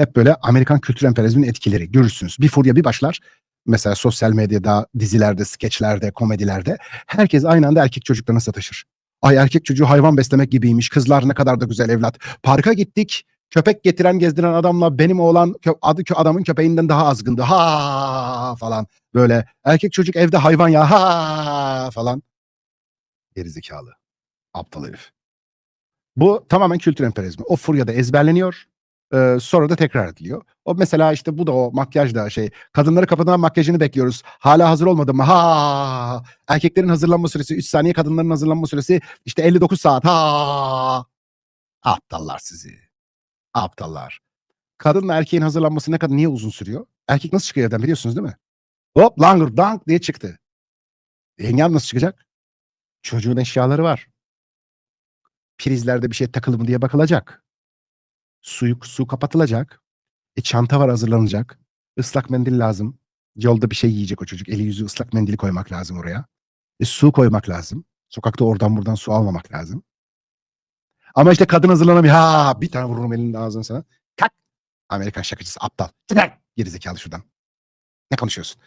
hep böyle Amerikan kültür emperyalizminin etkileri görürsünüz. Bir furya bir başlar. Mesela sosyal medyada, dizilerde, skeçlerde, komedilerde herkes aynı anda erkek çocuklarına sataşır. Ay erkek çocuğu hayvan beslemek gibiymiş. Kızlar ne kadar da güzel evlat. Parka gittik. Köpek getiren gezdiren adamla benim oğlan kö- adı kö- adamın köpeğinden daha azgındı. Ha falan. Böyle erkek çocuk evde hayvan ya ha falan. Gerizekalı. Aptal herif. Bu tamamen kültür emperyalizmi. O furyada ezberleniyor. E, sonra da tekrar ediliyor. O mesela işte bu da o makyaj da şey. Kadınları kapıdan makyajını bekliyoruz. Hala hazır olmadı mı? Ha. Erkeklerin hazırlanma süresi 3 saniye, kadınların hazırlanma süresi işte 59 saat. Ha. Aptallar sizi. Aptallar. Kadınla erkeğin hazırlanması ne kadar niye uzun sürüyor? Erkek nasıl çıkıyor evden biliyorsunuz değil mi? Hop langır dank diye çıktı. Yengem nasıl çıkacak? Çocuğun eşyaları var. Prizlerde bir şey takılı mı diye bakılacak. Suyu, su kapatılacak. E çanta var hazırlanacak. Islak mendil lazım. Yolda bir şey yiyecek o çocuk. Eli yüzü ıslak mendili koymak lazım oraya. E su koymak lazım. Sokakta oradan buradan su almamak lazım. Ama işte kadın hazırlanamıyor. Ha bir tane vururum elinin ağzına sana. Kalk. Amerikan şakacısı aptal. Çıkar. Gerizekalı şuradan. Ne konuşuyorsun?